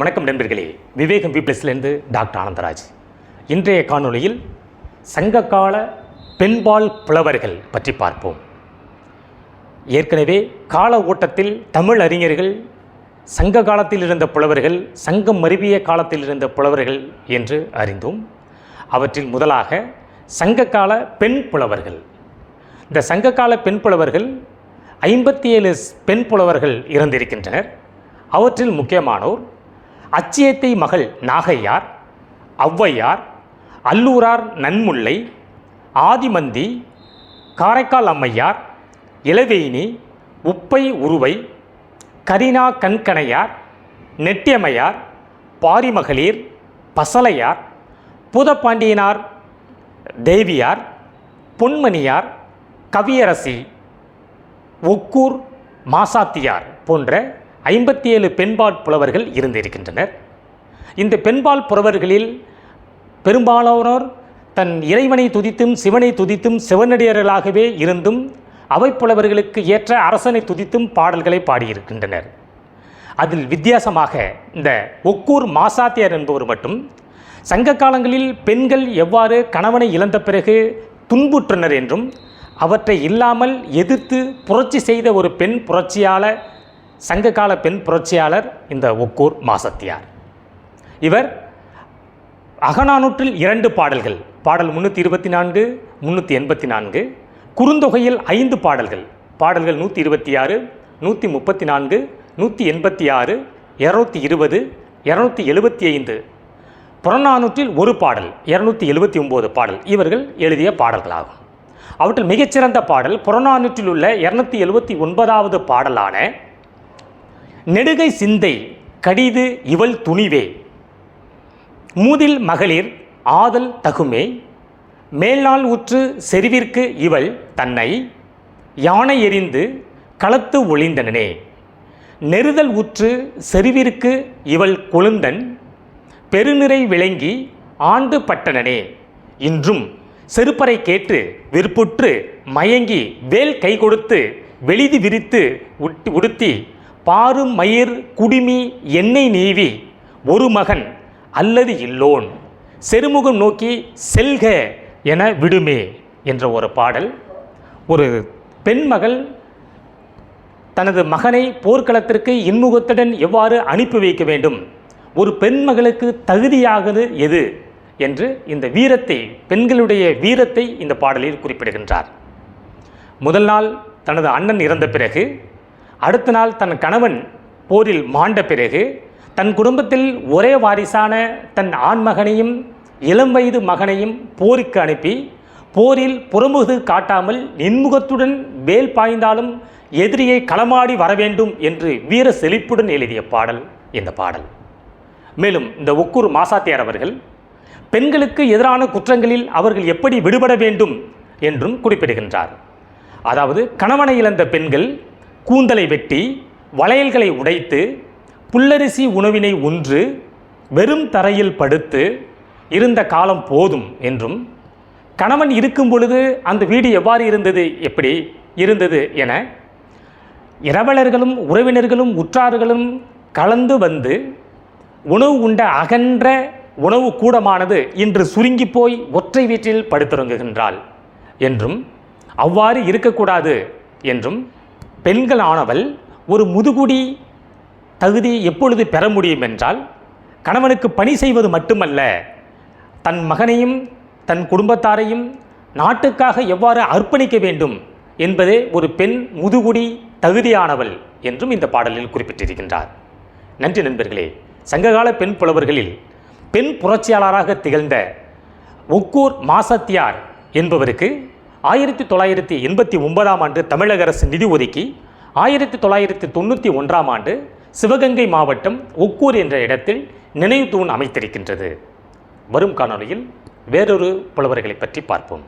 வணக்கம் நண்பர்களே. விவேகம் பிப்ளஸ்லேருந்து டாக்டர் ஆனந்தராஜ். இன்றைய காணொளியில் சங்ககால பெண்பால் புலவர்கள் பற்றி பார்ப்போம். ஏற்கனவே கால ஓட்டத்தில் தமிழ் அறிஞர்கள் சங்க காலத்தில் இருந்த புலவர்கள் சங்கம் மருவிய காலத்தில் இருந்த புலவர்கள் என்று அறிந்தோம். அவற்றில் முதலாக சங்ககால பெண் புலவர்கள். இந்த சங்ககால பெண் புலவர்கள் ஐம்பத்தி ஏழு பெண் புலவர்கள் இருந்திருக்கின்றனர் அவற்றில் முக்கியமானோர் அச்சியத்தை மகள் நாகையார் ஔவையார் அல்லூரார் நன்முல்லை ஆதிமந்தி காரைக்கால் அம்மையார் இளவேணி உப்பை உருவை கரினா கண்கணையார் நெட்டியம்மையார் பாரிமகளிர் பசலையார் பூதப்பாண்டியனார் தேவியார் பொன்மணியார் கவியரசி ஒக்கூர் மாசாத்தியார் போன்ற ஐம்பத்தி ஏழு பெண்பால் புலவர்கள் இருந்திருக்கின்றனர். இந்த பெண்பால் புலவர்களில் பெரும்பாலானோர் தன் இறைவனை துதித்தும் சிவனை துதித்தும் சிவனடியர்களாகவே இருந்தும் அவை புலவர்களுக்கு ஏற்ற அரசனை துதித்தும் பாடல்களை பாடியிருக்கின்றனர். அதில் வித்தியாசமாக இந்த ஒக்கூர் மாசாத்தியார் என்பவர் மட்டும் சங்க காலங்களில் பெண்கள் எவ்வாறு கணவனை இழந்த பிறகு துன்புற்றனர் என்றும் அவற்றை இல்லாமல் எதிர்த்து புரட்சி செய்த ஒரு பெண் புரட்சியாளர் சங்ககால பெண் புரட்சியாளர் இந்த ஒக்கூர் மாசத்தியார். இவர் அகநானூற்றில் இரண்டு பாடல்கள் பாடல் முந்நூற்றி இருபத்தி நான்கு முந்நூற்றி எண்பத்தி நான்கு குறுந்தொகையில் ஐந்து பாடல்கள் பாடல்கள் நூற்றி இருபத்தி ஆறு நூற்றி முப்பத்தி நான்கு நூற்றி எண்பத்தி ஆறு இரநூத்தி இருபது இரநூத்தி எழுபத்தி ஐந்து. புறநானூற்றில் ஒரு பாடல் இரநூத்தி எழுபத்தி ஒம்பது பாடல் இவர்கள் எழுதிய பாடல்களாகும். அவற்றில் மிகச்சிறந்த பாடல் புறநானூற்றில் உள்ள இரநூத்தி எழுபத்தி ஒன்பதாவது பாடலான நெடுகை சிந்தை கடிது இவள் துணிவே. மூதில் மகளிர் ஆதல் தகுமே. மேல்நாள் உற்று செறிவிற்கு இவள் தன்னை. யானை எறிந்து களத்து ஒளிந்தனனே. நெருதல் உற்று செறிவிற்கு இவள் கொழுந்தன். பெருநிறை விளங்கி ஆண்டு பட்டனனே. இன்றும் செருப்பறை கேட்டு விற்புற்று மயங்கி வேல் கை கொடுத்து வெளிதி விரித்து உட் உடுத்தி பாரும் மயிர் குடிமி எண்ணெய் நீவி ஒரு மகன் அல்லது இல்லோன். செருமுகம் நோக்கி செல்க என விடுமே என்ற ஒரு பாடல். ஒரு பெண்மகள் தனது மகனை போர்க்களத்திற்கு இன்முகத்துடன் எவ்வாறு அனுப்பி வைக்க வேண்டும்? ஒரு பெண்மகளுக்கு தகுதியாகிறது எது? என்று இந்த வீரத்தை பெண்களுடைய வீரத்தை இந்த பாடலில் குறிப்பிடுகின்றார். முதல் நாள் தனது அண்ணன் இறந்த பிறகு அடுத்த நாள் தன் கணவன் போரில் மாண்ட பிறகு தன் குடும்பத்தில் ஒரே வாரிசான தன் ஆண்மகனையும் இளம் வயது மகனையும் போருக்கு அனுப்பி போரில் புறமுது காட்டாமல் இன்முகத்துடன் வேல் பாய்ந்தாலும் எதிரியை களமாடி வரவேண்டும் என்று வீர செழிப்புடன் எழுதிய பாடல் இந்த பாடல். மேலும் இந்த ஒக்கூர் மாசாத்தியார் அவர்கள் பெண்களுக்கு எதிரான குற்றங்களில் அவர்கள் எப்படி விடுபட வேண்டும்? என்றும் குறிப்பிடுகின்றார். அதாவது கணவனை இழந்த பெண்கள் கூந்தலை வெட்டி வளையல்களை உடைத்து புல்லரிசி உணவினை உன்று வெறும் தரையில் படுத்து இருந்த காலம் போதும் என்றும் கணவன் இருக்கும் பொழுது அந்த வீடு எவ்வாறு இருந்தது எப்படி இருந்தது என இரவலர்களும் உறவினர்களும் உற்றார்களும் கலந்து வந்து உணவு உண்ட அகன்ற உணவு கூடமானது இன்று சுருங்கி போய் ஒற்றை வீட்டில் படுத்துறங்குகின்றாள் என்றும் அவ்வாறு இருக்கக்கூடாது என்றும் பெண்களானவள் ஒரு முதுகுடி தகுதி எப்பொழுது பெற முடியும் என்றால் கணவனுக்கு பணி செய்வது மட்டுமல்ல தன் மகனையும் தன் குடும்பத்தாரையும் நாட்டுக்காக எவ்வாறு அர்ப்பணிக்க வேண்டும் என்பதே ஒரு பெண் முதுகுடி தகுதியானவள் என்றும் இந்த பாடலில் குறிப்பிட்டிருக்கின்றார். நன்றி நண்பர்களே. சங்ககால பெண் புலவர்களில் பெண் புரட்சியாளராக திகழ்ந்த ஒக்கூர் மாசத்தியார் என்பவருக்கு ஆயிரத்தி தொள்ளாயிரத்தி எண்பத்தி ஒன்பதாம் ஆண்டு தமிழக அரசு நிதி ஒதுக்கி ஆயிரத்தி தொள்ளாயிரத்தி தொண்ணூற்றி ஒன்றாம் ஆண்டு சிவகங்கை மாவட்டம் ஒக்கூர் என்ற இடத்தில் நினைவு தூண் அமைத்திருக்கின்றது. வரும் காணொலியில் வேறொரு புலவர்களை பற்றி பார்ப்போம்.